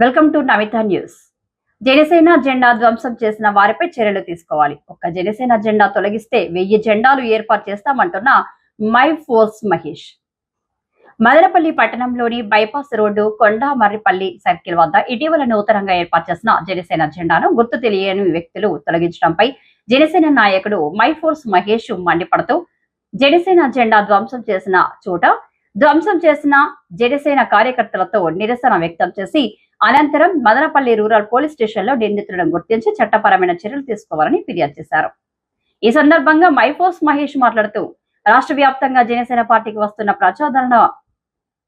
Welcome to Navitha news. Janasena జెండా ధ్వంసం చేసిన వారిపై చర్యలు తీసుకోవాలి. ఒక్క జనసేన జెండా తొలగిస్తే వెయ్యి జెండాలు ఏర్పాటు చేస్తామంటున్న మై ఫోర్స్ మహేష్. మదనపల్లి పట్టణంలోని బైపాస్ రోడ్డు కొండామర్రిపల్లి సర్కిల్ వద్ద ఇటీవల నూతనంగా ఏర్పాటు చేసిన జనసేన జెండాను గుర్తు తెలియని వ్యక్తులు తొలగించడంపై జనసేన నాయకుడు మై ఫోర్స్ మహేష్ మండిపడుతూ జనసేన జెండా ధ్వంసం చేసిన చోట ధ్వంసం చేసిన జనసేన కార్యకర్తలతో నిరసన వ్యక్తం చేసి అనంతరం మదనపల్లి రూరల్ పోలీస్ స్టేషన్లో నిందితులను గుర్తించి చట్టపరమైన చర్యలు తీసుకోవాలని ఫిర్యాదు చేశారు. ఈ సందర్భంగా మైఫోస్ మహేష్ మాట్లాడుతూ రాష్ట్ర వ్యాప్తంగా జనసేన పార్టీకి వస్తున్న ప్రచాదరణ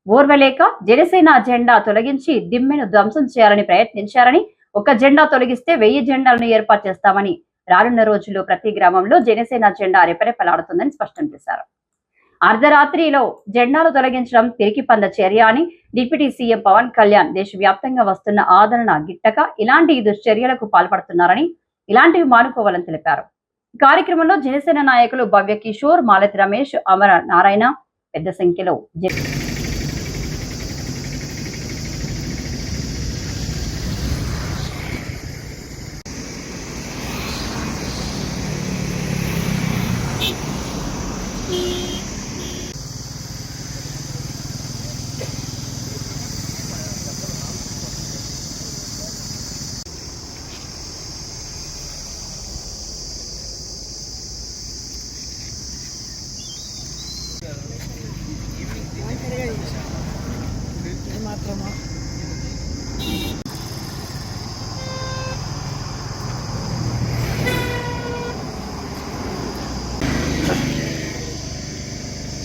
ఓర్వలేక జనసేన జెండా తొలగించి దిమ్మెను ధ్వంసం చేయాలని ప్రయత్నించారని ఒక జెండా తొలగిస్తే వెయ్యి జెండాలను ఏర్పాటు చేస్తామని రానున్న రోజుల్లో ప్రతి గ్రామంలో జనసేన జెండా రెపరెపలాడుతుందని స్పష్టం చేశారు. అర్ధరాత్రిలో జెండాలు తొలగించడం తిరిగి పంద చర్య అని డిప్యూటీ సీఎం పవన్ కళ్యాణ్ దేశవ్యాప్తంగా వస్తున్న ఆదరణ గిట్టక ఇలాంటి దుశ్చర్యలకు పాల్పడుతున్నారని ఇలాంటివి మానుకోవాలని తెలిపారు. కార్యక్రమంలో జనసేన నాయకులు భవ్య కిషోర్ మాలతి రమేష్ అమర నారాయణ పెద్ద సంఖ్యలో జన-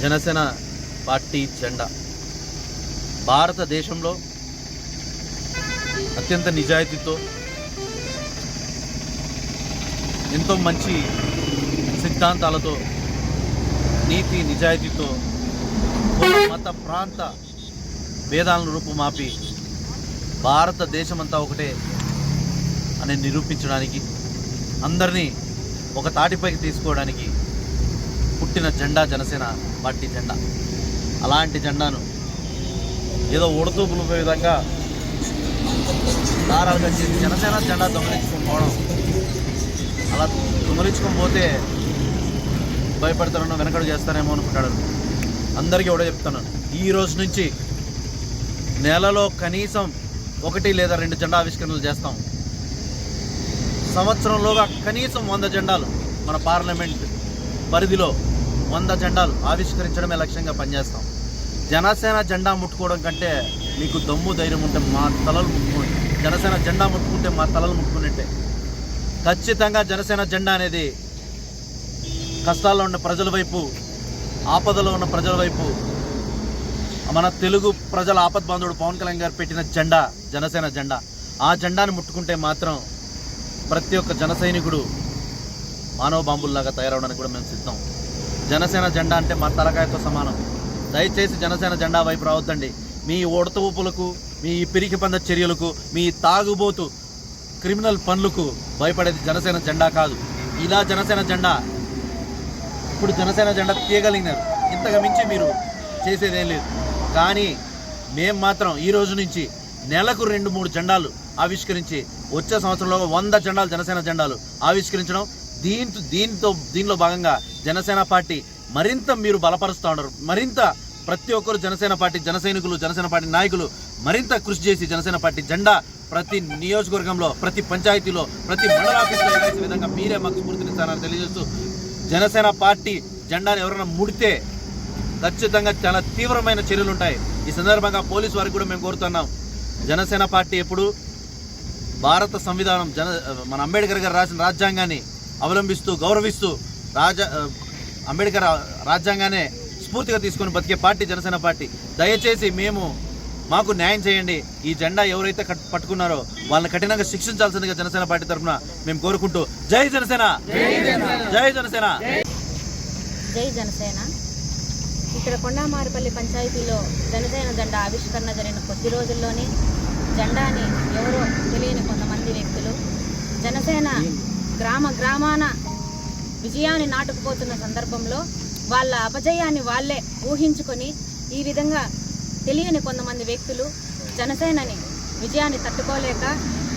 జనసేన పార్టీ జెండా. భారతదేశంలో అత్యంత నిజాయితీతో ఎంతో మంచి సిద్ధాంతాలతో నీతి నిజాయితీతో మత ప్రాంత భేదాలను రూపుమాపి భారతదేశమంతా ఒకటే అని నిరూపించడానికి అందరినీ ఒక తాటిపైకి తీసుకోవడానికి పుట్టిన జెండా జనసేన పార్టీ జెండా. అలాంటి జెండాను ఏదో ఉడతూపులు విధంగా దారాలుగా చేసి జనసేన జెండా దొంగలించుకొని పోవడం అలా దొంగలించుకొని పోతే భయపడతారనో వెనకడు చేస్తారేమో అనుకుంటాడు. అందరికీ కూడా చెప్తాను ఈ రోజు నుంచి నెలలో కనీసం ఒకటి లేదా రెండు జెండా ఆవిష్కరణలు చేస్తాం. సంవత్సరంలోగా కనీసం వంద జెండాలు మన పార్లమెంట్ పరిధిలో వంద జెండాలు ఆవిష్కరించడమే లక్ష్యంగా పనిచేస్తాం. జనసేన జెండా ముట్టుకోవడం కంటే మీకు దమ్ము ధైర్యం ఉంటే మా తలలు ముట్టుకోండి. జనసేన జెండా ముట్టుకుంటే మా తలలు ముట్టుకున్నట్టే. ఖచ్చితంగా జనసేన జెండా అనేది కష్టాల్లో ఉన్న ప్రజల వైపు ఆపదలో ఉన్న ప్రజల వైపు మన తెలుగు ప్రజల ఆపద్బాంధుడు పవన్ కళ్యాణ్ గారు పెట్టిన జెండా జనసేన జెండా. ఆ జెండాను ముట్టుకుంటే మాత్రం ప్రతి ఒక్క జన సైనికుడు మానవ బాంబుల్లాగా తయారవడానికి కూడా మేము సిద్ధం. జనసేన జెండా అంటే మా తలకాయతో సమానం. దయచేసి జనసేన జెండా వైపు రావద్దండి. మీ ఉడత ఊపులకు మీ పిరికి పంద చర్యలకు మీ తాగుబోతు క్రిమినల్ పనులకు భయపడేది జనసేన జెండా కాదు. ఇలా జనసేన జెండా ఇప్పుడు జనసేన జెండా తీయగలిగినారు. ఇంతకు మించి మీరు చేసేదేం లేదు. కానీ మేం మాత్రం ఈ రోజు నుంచి నెలకు రెండు మూడు జెండాలు ఆవిష్కరించి వచ్చే సంవత్సరంలో వంద జెండాలు జనసేన జెండాలు ఆవిష్కరించడం. దీంతో దీంతో దీనిలో భాగంగా జనసేన పార్టీ మరింత మీరు బలపరుస్తూ ఉన్నారు. మరింత ప్రతి ఒక్కరు జనసేన పార్టీ జన సైనికులు జనసేన పార్టీ నాయకులు మరింత కృషి చేసి జనసేన పార్టీ జెండా ప్రతి నియోజకవర్గంలో ప్రతి పంచాయతీలో ప్రతి మండల ఆఫీసులో వేసే విధంగా మీరే మాకు స్ఫూర్తినిస్తారని తెలియజేస్తూ జనసేన పార్టీ జెండాను ఎవరైనా ముడితే ఖచ్చితంగా చాలా తీవ్రమైన చర్యలు ఉంటాయి ఈ సందర్భంగా పోలీసు వారికి కూడా మేము కోరుతున్నాం. జనసేన పార్టీ ఎప్పుడు భారత సంవిధానం జన మన అంబేద్కర్ గారు రాసిన రాజ్యాంగాన్ని అవలంబిస్తూ గౌరవిస్తూ రాజ అంబేద్కర్ రాజ్యాంగాన్ని స్ఫూర్తిగా తీసుకొని బతికే పార్టీ జనసేన పార్టీ. దయచేసి మేము మాకు న్యాయం చేయండి. ఈ జెండా ఎవరైతే పట్టుకున్నారో వాళ్ళని కఠినంగా శిక్షించాల్సిందిగా జనసేన పార్టీ తరఫున మేము కోరుకుంటూ జై జనసేన! జై జనసేన! జై జనసేన! ఇక్కడ కొండామారిపల్లి పంచాయతీలో జనసేన జెండా ఆవిష్కరణ జరిగిన కొద్ది రోజుల్లోనే జెండాని ఎవరో తెలియని కొంతమంది వ్యక్తులు జనసేన గ్రామ గ్రామాన విజయాన్ని నాటుకుపోతున్న సందర్భంలో వాళ్ళ అపజయాన్ని వాళ్ళే ఊహించుకొని ఈ విధంగా తెలియని కొంతమంది వ్యక్తులు జనసేనని విజయాన్ని తట్టుకోలేక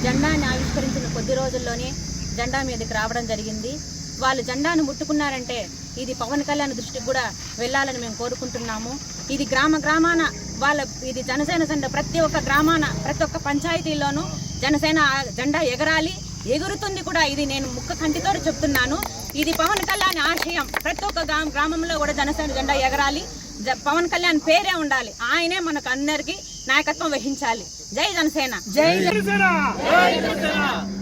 జెండాని ఆవిష్కరించిన కొద్ది రోజుల్లోనే జెండా మీదకి రావడం జరిగింది. వాళ్ళు జెండాను ముట్టుకున్నారంటే ఇది పవన్ కళ్యాణ్ దృష్టికి కూడా వెళ్ళాలని మేము కోరుకుంటున్నాము. ఇది గ్రామ గ్రామాన వాళ్ళ ఇది జనసేన జెండా ప్రతి ఒక్క గ్రామాన ప్రతి ఒక్క పంచాయతీలోనూ జనసేన జెండా ఎగరాలి ఎగురుతుంది కూడా ఇది నేను ముక్క కంటితో చెప్తున్నాను. ఇది పవన్ కళ్యాణ్ ఆశయం. ప్రతి ఒక్క గ్రామంలో కూడా జనసేన జెండా ఎగరాలి. జ- పవన్ కళ్యాణ్ పేరే ఉండాలి. ఆయనే మనకు అందరికి నాయకత్వం వహించాలి. జై జనసేన. జై జనసేన.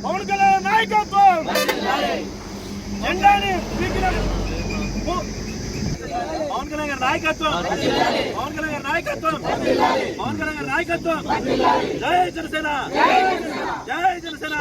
పవన్ కళ్యాణ్ నాయకత్వం. జెండాని పీకిన పు- పవన్ కళ్యాణ్ గారి నాయకత్వం. పవన్ కళ్యాణ్ గారి నాయకత్వం. పవన్ కళ్యాణ్ గారి నాయకత్వం. జై జనసేన. జై జనసేన.